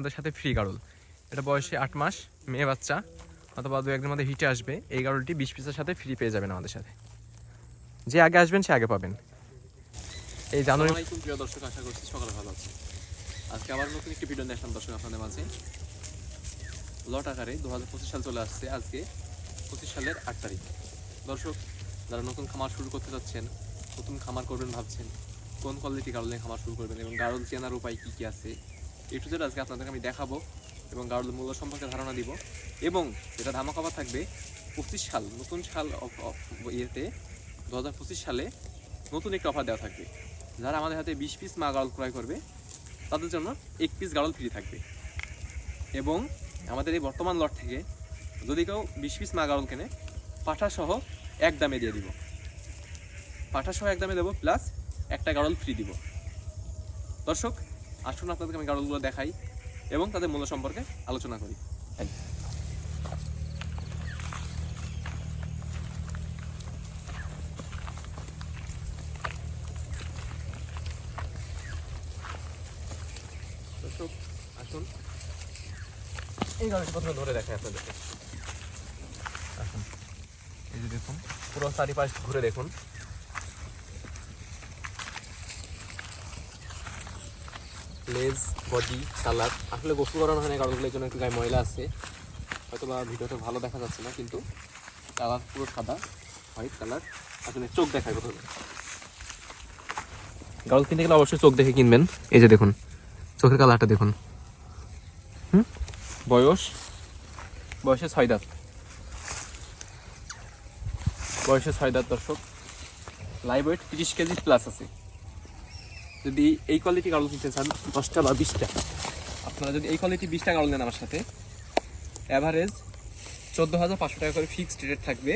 আমাদের সাথে ফ্রি গাড়ল এটা বয়সে আট মাস, মেয়ে বাচ্চা, অথবা দু একদিনের মধ্যে হিটে আসবে। এই গাড়লটি বিশ পিসের সাথে ফ্রি পেয়ে যাবেন আমাদের সাথে। যে আগে আসবেন, সে আগে পাবেন। এই জানুয়ারি প্রিয় দর্শক, আশা করছি সকালে ভালো আছে আজকে আবার নতুন একটি ভিডিও নিয়ে আসলাম দর্শক, আপনাদের মাঝে। লট আকারে দু হাজার পঁচিশ সাল চলে আসছে আজকে, পঁচিশ সালের আট তারিখ। দর্শক, যারা নতুন খামার শুরু করতে যাচ্ছেন নতুন খামার করবেন ভাবছেন, কোন কোয়ালিটি গাড়ল নিয়ে খামার শুরু করবেন এবং গাড়ল চেনার উপায় কী কী আছে? একটু আজকে আপনাদেরকে আমি দেখাবো এবং গাড়লের মূল্য সম্পর্কে ধারণা দিব। এবং যেটা ধামাকাবা থাকবে, পঁচিশ সাল, নতুন সাল ইয়েতে দু হাজার পঁচিশ সালে নতুন একটি অফার দেওয়া থাকবে। যারা আমাদের হাতে বিশ পিস মা গাড়ল ক্রয় করবে, তাদের জন্য এক পিস গাড়ল ফ্রি থাকবে। এবং আমাদের এই বর্তমান লট থেকে যদি কেউ বিশ পিস মা গাড়ল কেনে, পাঠা সহ এক দামে দিয়ে দিব। পাঠা সহ এক দামে দেবো প্লাস একটা গাড়ল ফ্রি দিব। দর্শক আসুন, আপনাদেরকে আমি গাড়লগুলো দেখাই এবং তাদের মূল্য সম্পর্কে আলোচনা করি। আসুন। এই গাড়িটি প্রথমে ধরে দেখাই আপনাদেরকে। আসুন। এই যে দেখুন, পুরো চারিপাশ ঘুরে দেখুন। লেজ, বডি, কালার। আসলে গোসল করানো হয় না গাড়িগুলোর জন্য একটু গায়ে ময়লা আছে। হয়তো বা ভিডিওতে ভালো দেখা যাচ্ছে না, কিন্তু কালার পুরো সাদা, হোয়াইট কালার। আসলে চোখ দেখায় প্রথমে। গাড়ল কিনতে গেলে অবশ্যই চোখ দেখে কিনবেন। এই যে দেখুন, চোখের কালারটা দেখুন। হুম? বয়স? বয়সে ছয় দাঁত। বয়সে ছয় দাঁত, দর্শক। লাইভ ওয়েট তিরিশ কেজি প্লাস আছে। যদি এই কোয়ালিটি গাড়ল কিনতে চান, দশটা বা বিশটা। আপনারা যদি এই কোয়ালিটি বিশটা গাড়ল নেন আমার সাথে অ্যাভারেজ চোদ্দ হাজার পাঁচশো টাকা করে ফিক্সড রেট থাকবে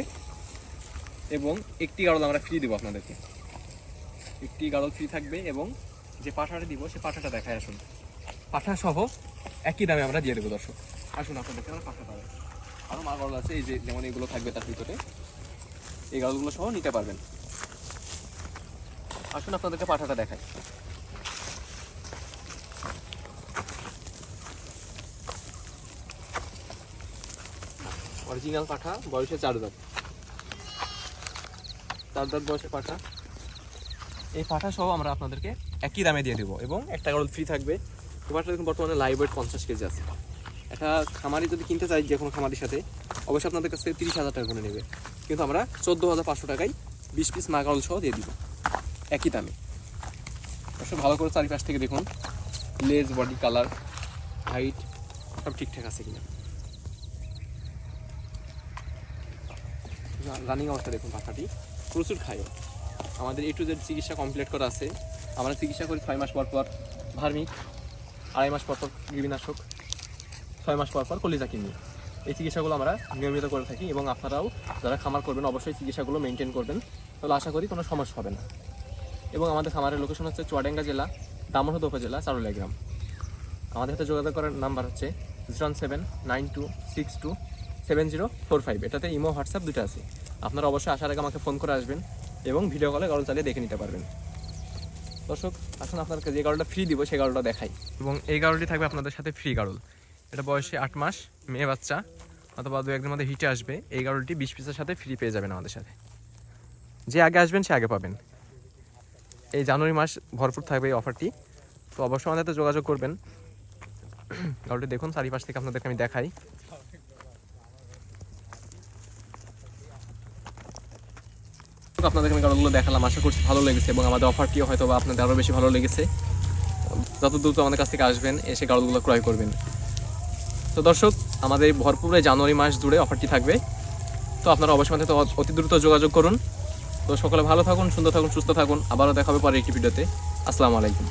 এবং একটি গাড়ল আমরা ফ্রি দেবো আপনাদেরকে। একটি গাড়ল ফ্রি থাকবে এবং যে পাঠাটা দিব, সে পাঠাটা দেখায় আসুন। পাঠা সহ একই দামে আমরা দিয়ে দেবো, দর্শক। আসুন আপনাদেরকে আমরা পাঠা পাবেন আরও মা গরল আছে, এই যে যেমন এগুলো থাকবে তার ভিতরে, এই গরলগুলো সহ নিতে পারবেন। আসুন আপনাদেরকে পাঠাটা দেখাই। অরিজিনাল পাঠা, বয়সে চার দাঁত। চার দাঁত বয়সে পাঠা। এই পাঠা সহ আমরা আপনাদেরকে একই দামে দিয়ে দেবো এবং একটা গরল ফ্রি থাকবে। তোমারটা দেখুন, বর্তমানে লাইভ ওয়েট পঞ্চাশ কেজি আছে। একটা খামারি যদি কিনতে চাই যে কোনো খামারির সাথে, অবশ্যই আপনাদের কাছ থেকে তিরিশ হাজার টাকা করে নেবে। কিন্তু আমরা চোদ্দ হাজার পাঁচশো টাকায় বিশ পিস মাগাল সহ দিয়ে দিব। একই দামে। অবশ্যই ভালো করে চারিপাশ থেকে দেখুন লেজ বডি কালার হাইট সব ঠিকঠাক আছে কিনা। রানিং অবস্থা দেখুন পাখাটি। প্রচুর খায় আমাদের এ টু জেড চিকিৎসা কমপ্লিট করা আছে। আমরা চিকিৎসা করি ছয় মাস পর পর ভার্মিক আড়াই মাস পর পর কৃমিনাশক, ছয় মাস পর পর কলিজা কিনি এই চিকিৎসাগুলো আমরা নিয়মিত করে থাকি এবং আপনারাও যারা খামার করবেন অবশ্যই চিকিৎসাগুলো মেনটেন করবেন। তাহলে আশা করি কোনো সমস্যা হবে না। এবং আমাদের খামারের লোকেশন হচ্ছে চুয়াডাঙ্গা জেলা দামোহদ উপজেলা, চারুলিয়া গ্রাম। আমাদের সাথে যোগাযোগ করার নাম্বার হচ্ছে zero seven nine two six two seven zero four five এটাতে ইমো, হোয়াটসঅ্যাপ দুটো আছে। আপনারা অবশ্যই আসার আগে আমাকে ফোন করে আসবেন এবং ভিডিও কলে গরল চালিয়ে দেখে নিতে পারবেন। দর্শক, আসুন আপনাদেরকে যে গাড়লটা ফ্রি দিব, সেই গাড়লটা দেখাই। এবং এই গাড়লটি থাকবে আপনাদের সাথে ফ্রি গাড়ল এটা বয়সে আট মাস, মেয়ে, বাচ্চা। অথবা দু একদিন মধ্যে হিটে আসবে। এই গাড়লটি বিশ পিসের সাথে ফ্রি পেয়ে যাবেন আমাদের সাথে। যে আগে আসবেন, সে আগে পাবেন। এই জানুয়ারি মাস ভরপুর থাকবে এই অফারটি তো অবশ্যই আমাদের যোগাযোগ করবেন। গাড়লটি দেখুন, চারিপাশ থেকে আপনাদেরকে আমি দেখাই। আপনাদেরকে আমি কারণগুলো দেখালাম। আশা করছি ভালো লেগেছে এবং আমাদের অফারটিও হয়তো বা আপনাদের আরও বেশি ভালো লেগেছে। যত দ্রুত আমাদের কাছ থেকে আসবেন, এসে গাড়লগুলো ক্রয় করবেন। তো দর্শক, আমাদের ভরপুরে জানুয়ারি মাস জুড়ে অফারটি থাকবে। তো আপনারা অবশ্যই আমাদের অতি দ্রুত যোগাযোগ করুন। তো সকলে ভালো থাকুন, সুন্দর থাকুন, সুস্থ থাকুন। আবারও দেখা হবে পরে একটি ভিডিওতে। আসসালামু আলাইকুম।